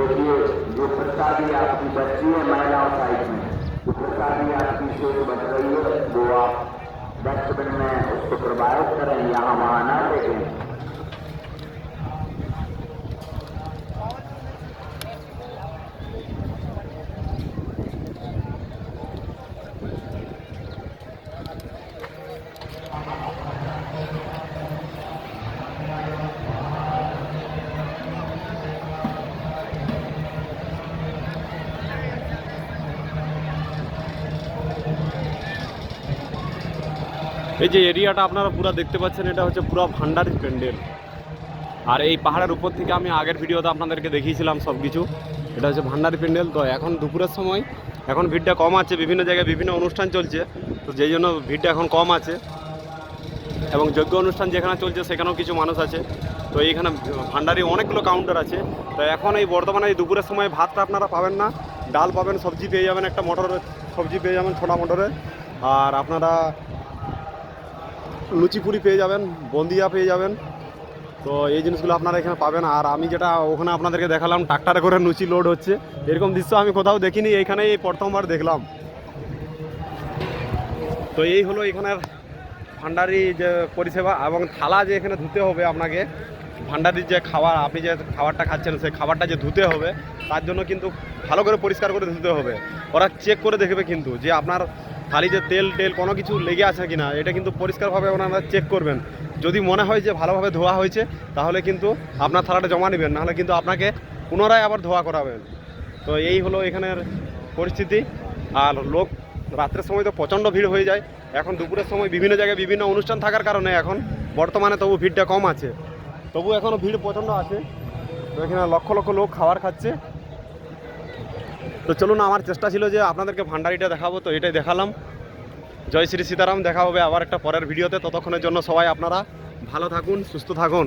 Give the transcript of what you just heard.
लिए जो प्रसादी आपकी बच्ची है महिलाओं साइड में। जो प्रसादी आपकी शेष बच रही है, वो आप डस्टबिन में उसको प्रभावित करें, यहाँ वहाँ ना फेंकें এই যে এরিয়াটা আপনারা পুরো দেখতে পাচ্ছেন, এটা হচ্ছে পুরো ভান্ডারি প্যান্ডেল। আর এই পাহাড়ের উপর থেকে আমি আগের ভিডিওতে আপনাদেরকে দেখিয়েছিলাম সব কিছু এটা হচ্ছে ভান্ডারি প্যান্ডেল। তো এখন দুপুরের সময়, এখন ভিড়টা কম আছে, বিভিন্ন জায়গায় বিভিন্ন অনুষ্ঠান চলছে। তো যেই জন্য ভিড়টা এখন কম আছে। এবং যজ্ঞ অনুষ্ঠান যেখানে চলছে, সেখানেও কিছু মানুষ আছে। তো এইখানে ভান্ডারি অনেকগুলো কাউন্টার আছে। তো এখন এই বর্তমানে এই দুপুরের সময় ভাতটা আপনারা পাবেন না। ডাল পাবেন, সবজি পেয়ে যাবেন একটা মটরের, সবজি পেয়ে যাবেন ছোলা মটরে আর আপনারা লুচি পুরি পেয়ে যাবেন, বন্দিয়া পেয়ে যাবেন। তো এই জিনিসগুলো আপনারা এখানে পাবেন। আর আমি যেটা ওখানে আপনাদেরকে দেখালাম, ট্রাক্টারে করে লুচি লোড হচ্ছে। এরকম দৃশ্য আমি কোথাও দেখিনি এইখানে এই প্রথমবার দেখলাম। তো এই হলো এখানের ভান্ডারি যে পরিষেবা এবং থালা যে এখানে ধুতে হবে আপনাকে। ভান্ডারির যে খাবার, আপনি যে খাবারটা খাচ্ছেন, সেই খাবারটা যে ধুতে হবে, তার জন্য কিন্তু ভালো করে পরিষ্কার করে ধুতে হবে। ওরা চেক করে দেখবে কিন্তু যে আপনার থালি যে তেল, টেল কোনো কিছু লেগে আছে কি না এটা কিন্তু পরিষ্কারভাবে ওনারা চেক করবেন। যদি মনে হয় যে ভালোভাবে ধোয়া হয়েছে, তাহলে কিন্তু আপনার থালাটা জমা নেবেন, নাহলে কিন্তু আপনাকে পুনরায় আবার ধোয়া করাবেন। তো এই হলো এখানের পরিস্থিতি। আর লোক, রাত্রের সময় তো প্রচণ্ড ভিড় হয়ে যায়। এখন দুপুরের সময় বিভিন্ন জায়গায় বিভিন্ন অনুষ্ঠান থাকার কারণে এখন বর্তমানে তবু ভিড়টা কম আছে। তবু এখনও ভিড় প্রচণ্ড আছে। তো এখানে লক্ষ লক্ষ লোক খাবার খাচ্ছে। তো চলুন, আমার চেষ্টা ছিল যে আপনাদেরকে ভান্ডারিটা দেখাবো, তো এটাই দেখালাম। জয় শ্রী সীতারাম, দেখা হবে আবার একটা পরের ভিডিওতে। ততক্ষণের জন্য সবাই আপনারা ভালো থাকুন, সুস্থ থাকুন।